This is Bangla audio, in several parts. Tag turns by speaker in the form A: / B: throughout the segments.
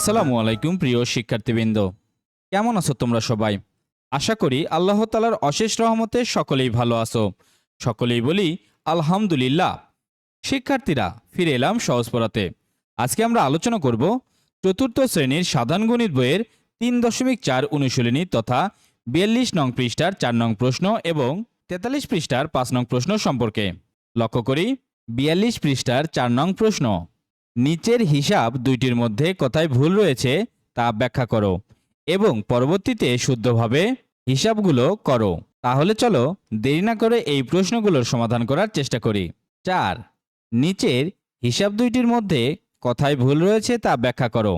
A: আসসালামু আলাইকুম, প্রিয় শিক্ষার্থীবৃন্দ। কেমন আছো তোমরা সবাই? আশা করি আল্লাহ তালার অশেষ রহমতে সকলেই ভালো আছো। সকলেই বলি, আলহামদুলিল্লাহ। শিক্ষার্থীরা, ফিরে এলাম সহজ পড়াতে। আজকে আমরা আলোচনা করব চতুর্থ শ্রেণির সাধারণ গণিত বইয়ের তিন দশমিক চার অনুশীলনী তথা বিয়াল্লিশ নং পৃষ্ঠার চার নং প্রশ্ন এবং তেতাল্লিশ পৃষ্ঠার পাঁচ নং প্রশ্ন সম্পর্কে। লক্ষ্য করি, বিয়াল্লিশ পৃষ্ঠার চার নং প্রশ্ন। নিচের হিসাব দুইটির মধ্যে কোথায় ভুল রয়েছে তা ব্যাখ্যা করো এবং পরবর্তীতে শুদ্ধভাবে হিসাবগুলো করো। তাহলে চলো দেরি না করে এই প্রশ্নগুলোর সমাধান করার চেষ্টা করি। চার, নিচের হিসাব দুইটির মধ্যে কোথায় ভুল রয়েছে তা ব্যাখ্যা করো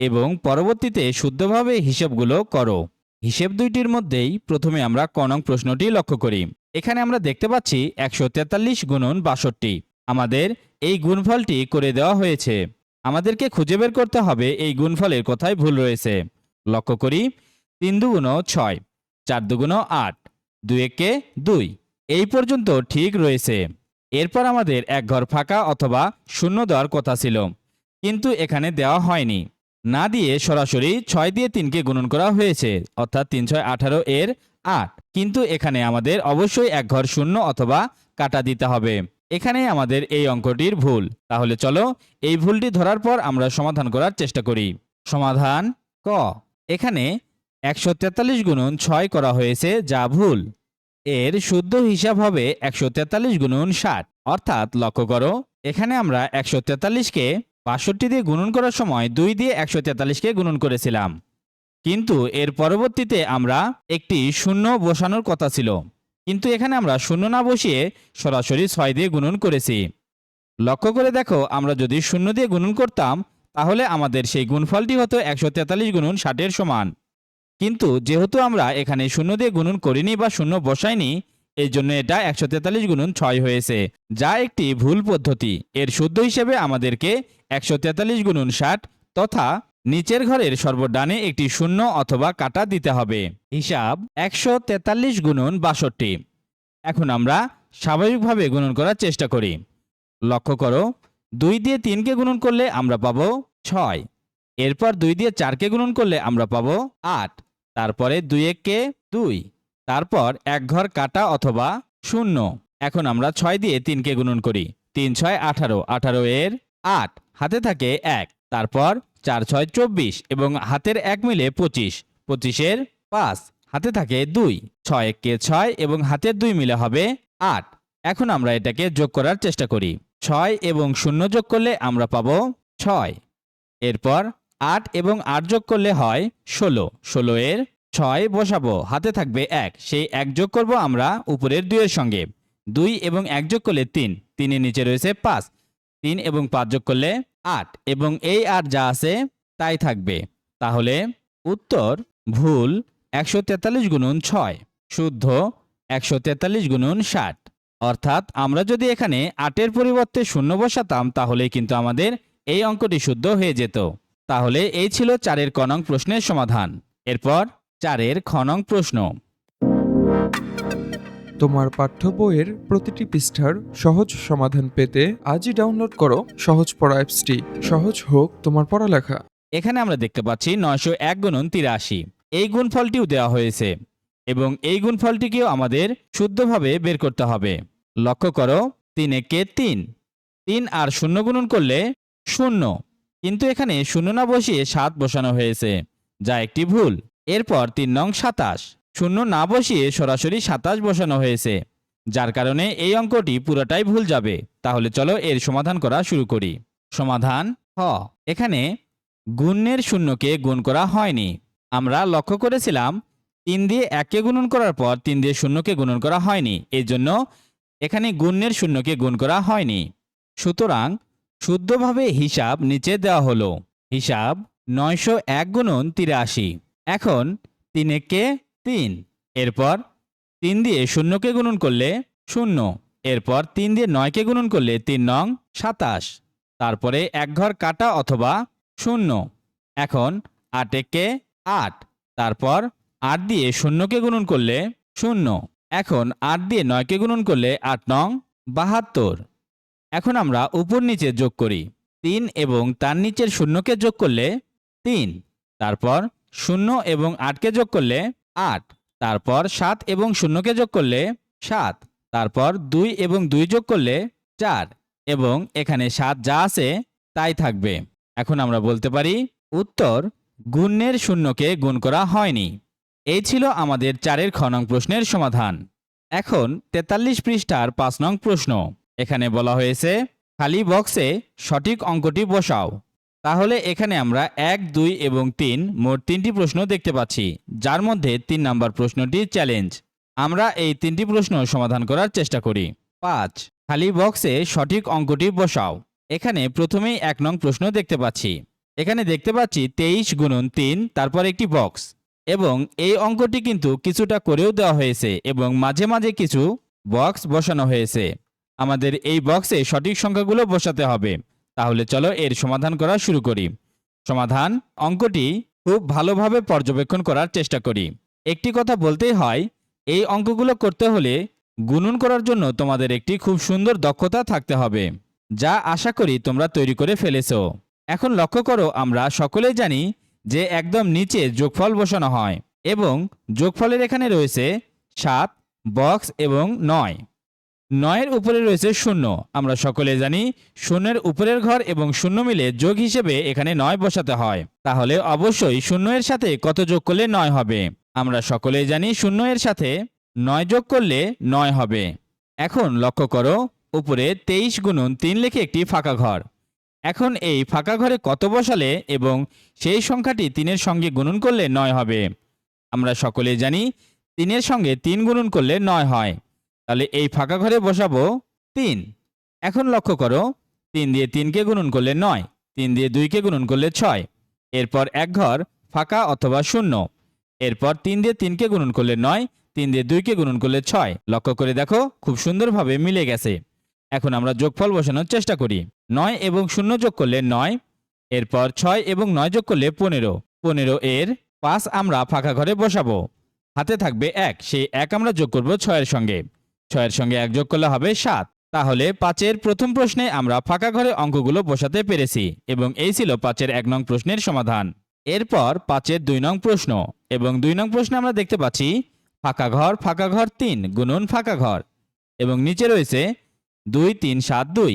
A: এবং পরবর্তীতে শুদ্ধভাবে হিসাবগুলো করো। হিসেব দুইটির মধ্যেই প্রথমে আমরা কনং প্রশ্নটি লক্ষ্য করি। এখানে আমরা দেখতে পাচ্ছি একশো তেতাল্লিশ গুণন বাষট্টি। আমাদের এই গুণফলটি করে দেওয়া হয়েছে। আমাদেরকে খুঁজে বের করতে হবে এই গুণফলের কোথায় ভুল রয়েছে। লক্ষ্য করি, তিন দুগুণ ছয়, চার দুগুণ আট, দুই একে দুই, এই পর্যন্ত ঠিক রয়েছে। এরপর আমাদের এক ঘর ফাঁকা অথবা শূন্য দেওয়ার কথা ছিল, কিন্তু এখানে দেওয়া হয়নি। না দিয়ে সরাসরি ছয় দিয়ে তিনকে গুণন করা হয়েছে, অর্থাৎ তিন ছয় আঠারো এর আট, কিন্তু এখানে আমাদের অবশ্যই এক ঘর শূন্য অথবা কাটা দিতে হবে। এখানে আমাদের এই অঙ্কটির ভুল। তাহলে চলো এই ভুলটি ধরার পর আমরা সমাধান করার চেষ্টা করি। সমাধান ক। এখানে একশো তেতাল্লিশ গুণন ছয় করা হয়েছে যা ভুল। এর শুদ্ধ হিসাব হবে একশো তেতাল্লিশ গুণন ষাট। অর্থাৎ লক্ষ্য করো, এখানে আমরা একশো তেতাল্লিশকে বাষট্টি দিয়ে গুণন করার সময় দুই দিয়ে একশো তেতাল্লিশকে গুণন করেছিলাম। কিন্তু এর পরবর্তীতে আমরা একটি শূন্য বসানোর কথা ছিল। কিন্তু এখানে আমরা শূন্য না বসিয়ে সরাসরি ছয় দিয়ে গুণন করেছি। লক্ষ্য করে দেখো, আমরা যদি শূন্য দিয়ে গুণন করতাম, তাহলে আমাদের সেই গুণফলটি হতো একশো তেতাল্লিশ গুণন ষাটের সমান। কিন্তু যেহেতু আমরা এখানে শূন্য দিয়ে গুণন করিনি বা শূন্য বসাইনি, এই জন্য এটা একশো তেতাল্লিশ গুণন ছয় হয়েছে, যা একটি ভুল পদ্ধতি। এর শুদ্ধ হিসেবে আমাদেরকে একশো তেতাল্লিশ গুণন ষাট তথা নিচের ঘরের সর্বডানে একটি শূন্য অথবা কাটা দিতে হবে। হিসাব একশো তেতাল্লিশ গুণন বাষট্টি। এখন আমরা স্বাভাবিকভাবে গুণন করার চেষ্টা করি। লক্ষ্য করো, দুই দিয়ে তিনকে গুণন করলে আমরা পাবো ছয়। এরপর দুই দিয়ে চারকে গুণন করলে আমরা পাবো আট। তারপরে দুই এককে দুই। তারপর এক ঘর কাটা অথবা শূন্য। এখন আমরা ছয় দিয়ে তিনকে গুণন করি। তিন, ছয়, আঠারো। আঠারো এর আট। হাতে থাকে এক। তারপর চার, ছয়, চব্বিশ এবং হাতের এক মিলে পঁচিশ। পঁচিশের পাঁচ, হাতে থাকে দুই। ছয় কে ছয় এবং হাতের দুই মিলে হবে আট। এখন আমরা এটাকে যোগ করার চেষ্টা করি। ছয় এবং শূন্য যোগ করলে আমরা পাবো ছয়। এরপর আট এবং আট যোগ করলে হয় ষোলো। ষোলো এর ছয় বসাবো, হাতে থাকবে এক। সেই এক যোগ করব আমরা উপরের দুইয়ের সঙ্গে। দুই এবং এক যোগ করলে তিন। তিনের নিচে রয়েছে পাঁচ। তিন এবং পাঁচ যোগ করলে আট এবং এই আট যা আছে, তাই থাকবে। তাহলে উত্তর ভুল একশো তেতাল্লিশ গুণন ছয়, শুদ্ধ একশো তেতাল্লিশ গুণন ষাট। অর্থাৎ আমরা যদি এখানে আটের পরিবর্তে শূন্য বসাতাম তাহলে কিন্তু আমাদের এই অঙ্কটি শুদ্ধ হয়ে যেত। তাহলে এই ছিল চারের কনং প্রশ্নের সমাধান। এরপর চারের খনং প্রশ্ন।
B: তোমার পাঠ্য বইয়ের প্রতিটি পৃষ্ঠার সহজ সমাধান পেতে আজই ডাউনলোড করো সহজ পড়া অ্যাপসটি সহজ হোক তোমার পড়ালেখা।
A: এখানে আমরা দেখতে পাচ্ছি নয়শো এক গুণন তিরাশি। এই গুণফলটিও দেওয়া হয়েছে। এবং এই গুণফলটিকেও আমাদের শুদ্ধভাবে বের করতে হবে। লক্ষ্য করো, তিন একে তিন। তিন আর শূন্য গুণন করলে শূন্য। কিন্তু এখানে শূন্য না বসিয়ে সাত বসানো হয়েছে। যা একটি ভুল। এরপর তিন নং সাতাশ। শূন্য না বসিয়ে সরাসরি সাতাশ বসানো হয়েছে। যার কারণে এই অঙ্কটি পুরোটাই ভুল যাবে। তাহলে চলো এর সমাধান করা শুরু করি। সমাধান হ। এখানে গুণের শূন্যকে গুণ করা হয়নি। আমরা লক্ষ্য করেছিলাম, তিন দিয়ে এককে গুণন করার পর তিন দিয়ে শূন্যকে গুণন করা হয়নি। এই জন্য এখানে গুণের শূন্যকে গুণ করা হয়নি। সুতরাং শুদ্ধভাবে হিসাব নিচে দেওয়া হলো। হিসাব নয়শো এক গুণন তিরাশি। এখন তিন একে তিন। এরপর তিন দিয়ে শূন্যকে গুণন করলে শূন্য। এরপর তিন দিয়ে নয়কে গুণন করলে তিন নং সাতাশ। তারপরে এক ঘর কাটা অথবা শূন্য। এখন আট একে আট। তারপর আট দিয়ে শূন্যকে গুণন করলে শূন্য। এখন আট দিয়ে নয়কে গুণন করলে আট নং বাহাত্তর। এখন আমরা উপর নিচে যোগ করি। তিন এবং তার নিচের শূন্যকে যোগ করলে তিন। তারপর শূন্য এবং আটকে যোগ করলে আট। তারপর সাত এবং শূন্যকে যোগ করলে সাত। তারপর দুই এবং দুই যোগ করলে চার। এবং এখানে সাত যা আছে তাই থাকবে। এখন আমরা বলতে পারি, উত্তর গুণের শূন্যকে গুণ করা হয়নি। এই ছিল আমাদের চারের খ নং প্রশ্নের সমাধান। এখন তেতাল্লিশ পৃষ্ঠার পাঁচ নং প্রশ্ন। এখানে বলা হয়েছে, খালি বক্সে সঠিক অঙ্কটি বসাও। তাহলে এখানে আমরা এক, দুই এবং তিন মোট তিনটি প্রশ্ন দেখতে পাচ্ছি, যার মধ্যে তিন নম্বর প্রশ্নটি চ্যালেঞ্জ। আমরা এই তিনটি প্রশ্ন সমাধান করার চেষ্টা করি। পাঁচ, খালি বক্সে সঠিক অঙ্কটি বসাও। এখানে প্রথমেই এক নং প্রশ্ন দেখতে পাচ্ছি। এখানে দেখতে পাচ্ছি তেইশ গুণন তিন, তারপর একটি বক্স। এবং এই অঙ্কটি কিন্তু কিছুটা করেও দেওয়া হয়েছে এবং মাঝে মাঝে কিছু বক্স বসানো হয়েছে। আমাদের এই বক্সে সঠিক সংখ্যাগুলো বসাতে হবে। তাহলে চলো এর সমাধান করা শুরু করি। সমাধান অঙ্কটি খুব ভালোভাবে পর্যবেক্ষণ করার চেষ্টা করি। একটি কথা বলতেই হয়, এই অঙ্কগুলো করতে হলে গুণন করার জন্য তোমাদের একটি খুব সুন্দর দক্ষতা থাকতে হবে, যা আশা করি তোমরা তৈরি করে ফেলেছ। এখন লক্ষ্য করো, আমরা সকলেই জানি যে একদম নিচে যোগফল বসানো হয় এবং যোগফলের এখানে রয়েছে সাত, বক্স এবং নয়। নয়ের উপরে রয়েছে শূন্য। আমরা সকলে জানি, শূন্যের উপরের ঘর এবং শূন্য মিলে যোগ হিসেবে এখানে নয় বসাতে হয়। তাহলে অবশ্যই শূন্য এর সাথে কত যোগ করলে নয় হবে? আমরা সকলেই জানি শূন্য এর সাথে নয় যোগ করলে নয় হবে। এখন লক্ষ্য করো, উপরে তেইশ গুণন তিন লিখে একটি ফাঁকা ঘর। এখন এই ফাঁকা ঘরে কত বসালে এবং সেই সংখ্যাটি তিনের সঙ্গে গুণন করলে নয় হবে? আমরা সকলেই জানি তিনের সঙ্গে তিন গুণন করলে নয় হয়। তাহলে এই ফাঁকা ঘরে বসাবো তিন। এখন লক্ষ্য করো, তিন দিয়ে তিনকে গুণন করলে নয়, তিন দিয়ে দুইকে গুণন করলে ছয়। এরপর এক ঘর ফাঁকা অথবা শূন্য। এরপর তিন দিয়ে তিনকে গুণন করলে নয়, তিন দিয়ে দুইকে গুণন করলে ছয়। লক্ষ্য করে দেখো, খুব সুন্দরভাবে মিলে গেছে। এখন আমরা যোগফল বসানোর চেষ্টা করি। নয় এবং শূন্য যোগ করলে নয়, এরপর ছয় এবং নয় যোগ করলে পনেরো। পনেরো এর পাঁচ আমরা ফাঁকা ঘরে বসাবো। হাতে থাকবে এক, সেই এক আমরা যোগ করব ছয়ের সঙ্গে। ছয়ের সঙ্গে এক যোগ করলে হবে সাত। তাহলে পাঁচের প্রথম প্রশ্নে আমরা ফাঁকা ঘরে অঙ্কগুলো বসাতে পেরেছি এবং এই ছিল পাঁচের এক নং প্রশ্নের সমাধান। এরপর পাঁচের দুই নং প্রশ্ন এবং দুই নং প্রশ্নে আমরা দেখতে পাচ্ছি ফাঁকা ঘর ফাঁকা ঘর তিন গুণন ফাঁকা ঘর এবং নিচে রয়েছে দুই, তিন, সাত, দুই।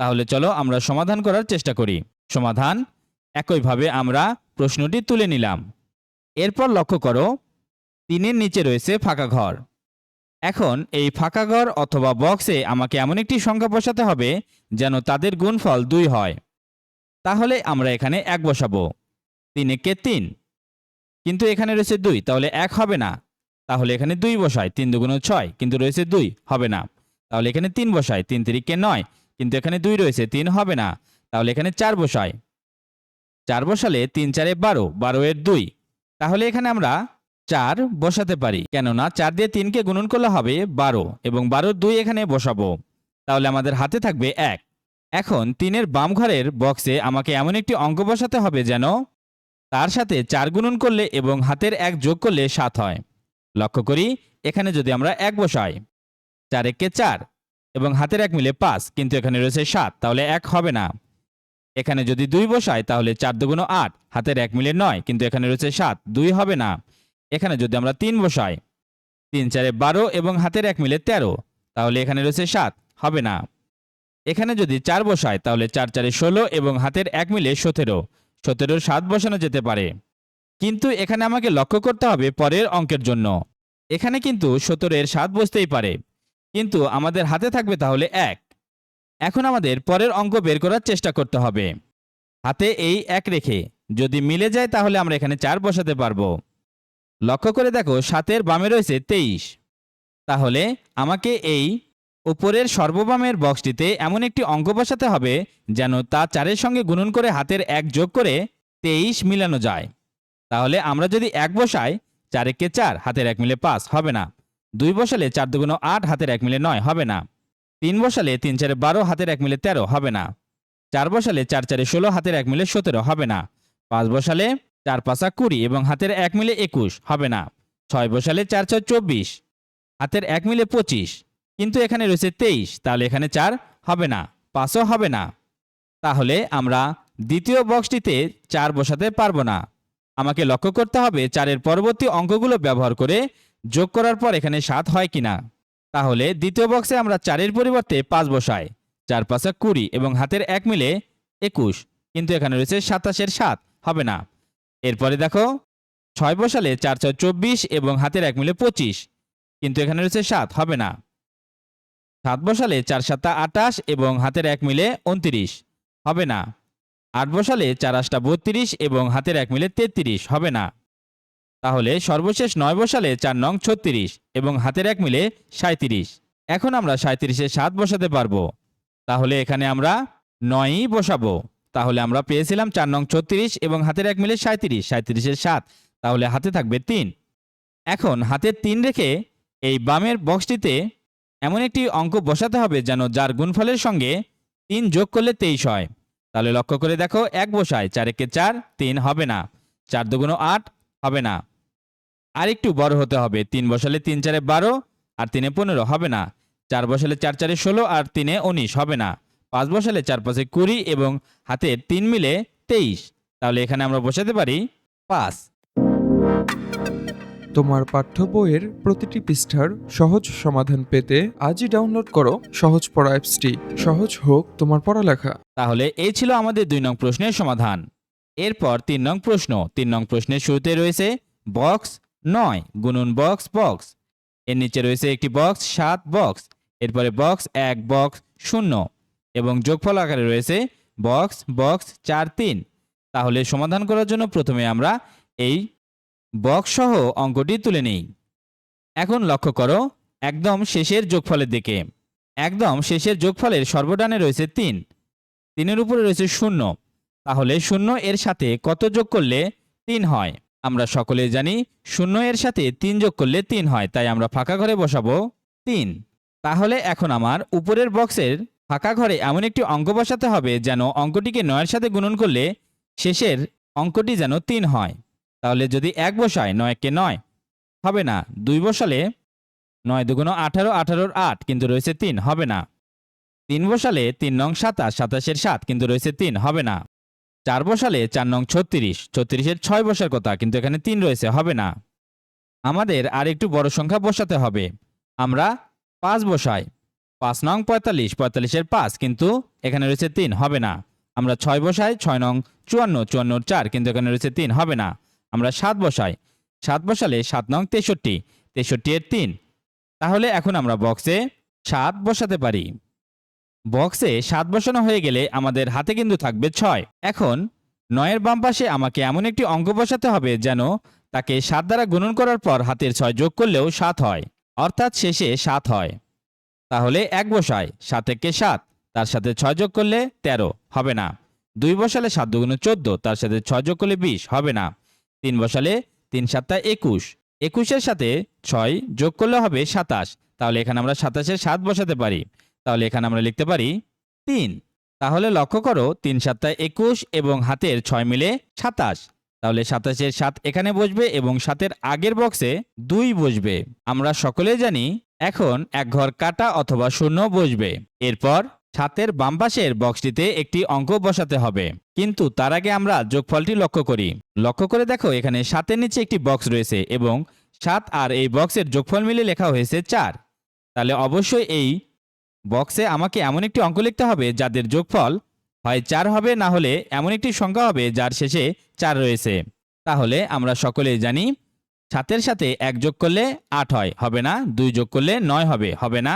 A: তাহলে চলো আমরা সমাধান করার চেষ্টা করি। সমাধান একইভাবে আমরা প্রশ্নটি তুলে নিলাম। এরপর লক্ষ্য করো, তিনের নিচে রয়েছে ফাঁকা ঘর। এখন এই ফাঁকা ঘর অথবা বক্সে আমাকে এমন একটি সংখ্যা বসাতে হবে যেন তাদের গুণফল দুই হয়। তাহলে আমরা এখানে এক বসাবো। তিন একে তিন। কিন্তু এখানে রয়েছে দুই, তাহলে এক হবে না। তাহলে এখানে দুই বসায় তিন দুগুণ ছয়, কিন্তু রয়েছে দুই, হবে না। তাহলে এখানে তিন বসায় তিন তিরিকে নয়, কিন্তু এখানে দুই রয়েছে, তিন হবে না। তাহলে এখানে চার বসায় চার বসালে তিন চারে বারো বারো এর দুই। তাহলে এখানে আমরা চার বসাতে পারি। কেননা চার দিয়ে তিনকে গুণন করলে হবে বারো এবং বারোর দুই এখানে বসাবো। তাহলে আমাদের হাতে থাকবে এক। এখন তিনের বাম ঘরের বক্সে আমাকে এমন একটি অঙ্ক বসাতে হবে যেন তার সাথে চার গুণন করলে এবং হাতের এক যোগ করলে সাত হয়। লক্ষ্য করি, এখানে যদি আমরা এক বসাই, চার একে চার এবং হাতের এক মিলে পাঁচ, কিন্তু এখানে রয়েছে সাত, তাহলে এক হবে না। এখানে যদি দুই বসাই, তাহলে চার দুগুণ আট, হাতের এক মিলে নয়, কিন্তু এখানে রয়েছে সাত, দুই হবে না। এখানে যদি আমরা তিন বসাই, তিন চারে বারো এবং হাতের এক মিলে তেরো, তাহলে এখানে রয়েছে সাত, হবে না। এখানে যদি চার বসাই, তাহলে চার চারে ষোলো এবং হাতের এক মিলে সতেরো, সতেরোর সাত বসানো যেতে পারে। কিন্তু এখানে আমাকে লক্ষ্য করতে হবে পরের অঙ্কের জন্য। এখানে কিন্তু সতেরোর সাত বসতেই পারে, কিন্তু আমাদের হাতে থাকবে তাহলে এক। এখন আমাদের পরের অঙ্ক বের করার চেষ্টা করতে হবে। হাতে এই এক রেখে যদি মিলে যায়, তাহলে আমরা এখানে চার বসাতে পারব। লক্ষ্য করে দেখো, সাতের বামে রয়েছে তেইশ। তাহলে আমাকে এই উপরের সর্ববামের বক্সটিতে এমন একটি অঙ্ক বসাতে হবে যেন তা চারের সঙ্গে গুণন করে হাতের এক যোগ করে তেইশ মিলানো যায়। তাহলে আমরা যদি এক বসাই, চার একে চার, হাতের এক মিলে পাঁচ, হবে না। দুই বসালে চার দুগুণ আট, হাতের এক মিলে নয়, হবে না। তিন বসালে তিন চারে বারো, হাতের এক মিলে তেরো, হবে না। চার বসালে চার চারে ষোলো, হাতের এক মিলে সতেরো, হবে না। পাঁচ বসালে চার পাঁচা কুড়ি এবং হাতের এক মিলে একুশ, হবে না। ছয় বসালে চার ছয় চব্বিশ, হাতের এক মিলে পঁচিশ, কিন্তু এখানে রয়েছে তেইশ, তাহলে এখানে চার হবে না, পাঁচও হবে না। তাহলে আমরা দ্বিতীয় বক্সটিতে চার বসাতে পারব না। আমাকে লক্ষ্য করতে হবে চারের পরবর্তী অঙ্কগুলো ব্যবহার করে যোগ করার পর এখানে সাত হয় কিনা তাহলে দ্বিতীয় বক্সে আমরা চারের পরিবর্তে পাঁচ বসাই, চার পাঁচা কুড়ি এবং হাতের এক মিলে একুশ, কিন্তু এখানে রয়েছে সাতাশের সাত, হবে না। এরপরে দেখো, ছয় বসালে চার ছয় চব্বিশ এবং হাতের এক মিলে পঁচিশ। কিন্তু এখানে রয়েছে সাত, হবে না। সাত বসালে চার সাতটা আটাশ এবং হাতের এক মিলে উনত্রিশ, হবে না। আট বসালে চার আটটা বত্রিশ এবং হাতের এক মিলে তেত্রিশ, হবে না। তাহলে সর্বশেষ নয় বসালে চার নং ছত্রিশ এবং হাতের এক মিলে সাঁত্রিশ এখন আমরা সাঁত্রিশে সাত বসাতে পারব। তাহলে এখানে আমরা নয়ই বসাবো। তাহলে আমরা পেয়েছিলাম চার নং ছত্রিশ এবং হাতের এক মিলে সাঁত্রিশ সাঁত্রিশের সাত। তাহলে হাতে থাকবে তিন। এখন হাতের তিন রেখে এই বামের বক্সটিতে এমন একটি অঙ্ক বসাতে হবে যেন যার গুণফলের সঙ্গে তিন যোগ করলে তেইশ হয়। তাহলে লক্ষ্য করে দেখো, এক বসায় চার একে চার, তিন হবে না। চার দুগুণ আট হবে না। আর একটু বড় হতে হবে, তিন বসালে তিন চারে বারো আর তিনে পনেরো হবে না। চার বসালে চার চারে ষোলো আর তিনে উনিশ হবে না। পাঁচ বসালে চার পাঁচে কুড়ি এবং হাতের তিন মিলে তেইশ। তাহলে এখানে আমরা বসাতে পারি পাঁচ।
B: তোমার পাঠ্য বইয়ের প্রতিটি পৃষ্ঠার সহজ সমাধান পেতে আজই ডাউনলোড করো সহজ পড়া অ্যাপসটি। সহজ হোক তোমার পড়ালেখা।
A: তাহলে এই ছিল আমাদের দুই নং প্রশ্নের সমাধান। এরপর তিন নং প্রশ্ন। তিন নং প্রশ্নের শুরুতে রয়েছে বক্স নয় গুনুন বক্স বক্স। এর নিচে রয়েছে একটি বক্স সাত বক্স। এরপরে বক্স এক বক্স শূন্য। এবং যোগফল আকারে রয়েছে বক্স বক্স চার তিন। তাহলে সমাধান করার জন্য প্রথমে আমরা এই বক্স সহ অঙ্কটি তুলে নিই। এখন লক্ষ্য করো, একদম শেষের যোগফলের দিকে। একদম শেষের যোগফলের সর্বডানে রয়েছে তিন। তিনের উপরে রয়েছে শূন্য। তাহলে শূন্য এর সাথে কত যোগ করলে তিন হয়? আমরা সকলে জানি শূন্য এর সাথে তিন যোগ করলে তিন হয়, তাই আমরা ফাঁকা ঘরে বসাবো তিন। তাহলে এখন আমার উপরের বক্সের ফাঁকা ঘরে এমন একটি অঙ্ক বসাতে হবে যেন অঙ্কটিকে নয়ের সাথে গুণন করলে শেষের অঙ্কটি যেন তিন হয়। তাহলে যদি এক বসায় নয়কে নয়, হবে না। দুই বসালে নয় দুগুণ আঠারো, আঠারোর আট, কিন্তু রয়েছে তিন, হবে না। তিন বসালে তিন নং সাতাশ, সাতাশের সাত, কিন্তু রয়েছে তিন, হবে না। চার বসালে চার নং ছত্রিশ, ছত্রিশের ছয় বসার কথা, কিন্তু এখানে তিন রয়েছে, হবে না। আমাদের আর একটু বড় সংখ্যা বসাতে হবে। আমরা পাঁচ বসাই। পাঁচ নং পঁয়তাল্লিশ, পঁয়তাল্লিশের পাঁচ, কিন্তু এখানে রয়েছে তিন, হবে না। আমরা ছয় বসাই, ছয় নং চুয়ান্ন চুয়ান্নর চার, কিন্তু এখানে রয়েছে তিন, হবে না। আমরা সাত বসাই, সাত বসালে সাত নং তেষট্টি তেষট্টি এর তিন। তাহলে এখন আমরা বক্সে সাত বসাতে পারি। বক্সে সাত বসানো হয়ে গেলে আমাদের হাতে কিন্তু থাকবে ছয়। এখন নয়ের বাম পাশে আমাকে এমন একটি অঙ্ক বসাতে হবে যেন তাকে সাত দ্বারা গুণন করার পর হাতের ছয় যোগ করলেও সাত হয়। অর্থাৎ শেষে সাত হয়। তাহলে এক বসায় সাত একে সাত, তার সাথে ছয় যোগ করলে তেরো, হবে না। দুই বসালে সাত দুগুণ চোদ্দ, তার সাথে ছয় যোগ করলে বিশ, হবে না। তিন বসালে তিন সাতটা একুশ, একুশের সাথে ছয় যোগ করলে হবে সাতাশ, তাহলে এখানে আমরা সাতাশের সাত বসাতে পারি। তাহলে এখানে আমরা লিখতে পারি তিন, তাহলে লক্ষ্য করো তিন সাতটা একুশ এবং হাতের ছয় মিলে সাতাশ, তাহলে সাতাশের সাত এখানে বসবে এবং সাতের আগের বক্সে দুই বসবে। আমরা সকলে জানি এখন এক ঘর কাটা অথবা শূন্য বসবে। এরপর সাতের বাম পাশের বক্সটিতে একটি অঙ্ক বসাতে হবে। কিন্তু তার আগে আমরা যোগফলটি লক্ষ্য করি। লক্ষ্য করে দেখো, এখানে সাতের নিচে একটি বক্স রয়েছে এবং সাত আর এই বক্সের যোগফল মিলে লেখা হয়েছে চার। তাহলে অবশ্যই এই বক্সে আমাকে এমন একটি অঙ্ক লিখতে হবে যাদের যোগফল হয় চার হবে, না হলে এমন একটি সংখ্যা হবে যার শেষে চার রয়েছে। তাহলে আমরা সকলেই জানি সাতের সাথে এক যোগ করলে আট হয়, হবে না। দুই যোগ করলে নয় হবে হবে না।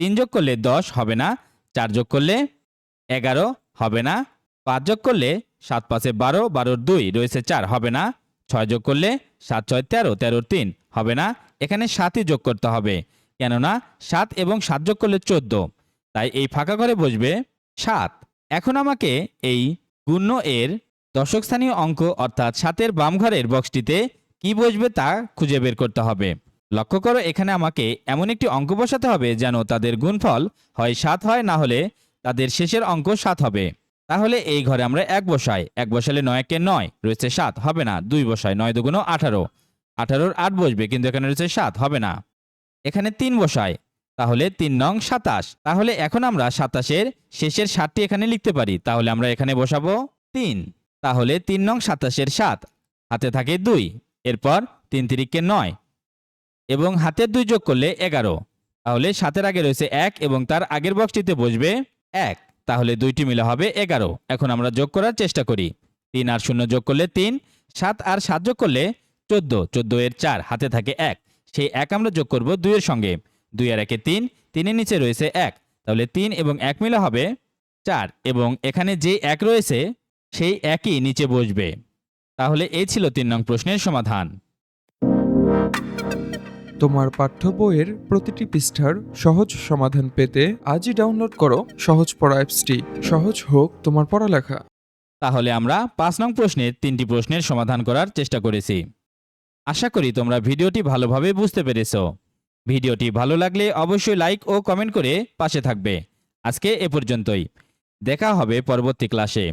A: তিন যোগ করলে দশ, হবে না। চার যোগ করলে এগারো, হবে না। পাঁচ যোগ করলে সাত পাঁচে বারো, বারোর দুই, রয়েছে চার, হবে না। ছয় যোগ করলে সাত ছয় তেরো, তেরোর তিন, হবে না। এখানে সাতই যোগ করতে হবে, কেননা সাত এবং সাত যোগ করলে চোদ্দ। তাই এই ফাঁকা ঘরে বসবে সাত। এখন আমাকে এই গুণ্য এর দশক স্থানীয় অঙ্ক অর্থাৎ সাতের বাম ঘরের বক্সটিতে কি বসবে তা খুঁজে বের করতে হবে। লক্ষ্য করো, এখানে আমাকে এমন একটি অঙ্ক বসাতে হবে যেন তাদের গুণফল হয় সাত হয়, না হলে তাদের শেষের অঙ্ক সাত হবে। তাহলে এই ঘরে আমরা এক বসাই। এক বসালে নয়কে নয়, রয়েছে সাত, হবে না। দুই বসাই, নয় দুগুণ আঠারো। আঠারোর আট বসবে, কিন্তু এখানে রয়েছে সাত, হবে না। এখানে তিন বসায় তাহলে তিন নং সাতাশ। তাহলে এখন আমরা সাতাশের শেষের সাতটি এখানে লিখতে পারি। তাহলে আমরা এখানে বসাবো তিন। তাহলে তিন নং সাতাশের সাত, হাতে থাকে দুই। এরপর তিন তিরিককে নয় এবং হাতের দুই যোগ করলে এগারো। তাহলে সাতের আগে রয়েছে এক এবং তার আগের বক্সটিতে বসবে এক। তাহলে দুইটি মিলে হবে এগারো। এখন আমরা যোগ করার চেষ্টা করি। তিন আর শূন্য যোগ করলে তিন, সাত আর সাত যোগ করলে চোদ্দ। চোদ্দ এর চার, হাতে থাকে এক। সেই এক আমরা যোগ করব দুইয়ের সঙ্গে। দুই আর একে তিন, তিনের নিচে রয়েছে এক। তাহলে তিন এবং এক মিলে হবে চার এবং এখানে যে এক রয়েছে, সেই একই নিচে বসবে। তাহলে এই ছিল তিন নং প্রশ্নের সমাধান।
B: তোমার পাঠ্য বইয়ের প্রতিটি পৃষ্ঠার সহজ সমাধান পেতে আজই ডাউনলোড করো সহজ পড়া অ্যাপসটি। সহজ হোক তোমার পড়ালেখা।
A: তাহলে আমরা পাঁচ নং প্রশ্নের তিনটি প্রশ্নের সমাধান করার চেষ্টা করেছি। আশা করি তোমরা ভিডিওটি ভালোভাবে বুঝতে পেরেছ। ভিডিওটি ভালো লাগলে অবশ্যই লাইক ও কমেন্ট করে পাশে থাকবে। আজকে এ পর্যন্তই। দেখা হবে পরবর্তী ক্লাসে।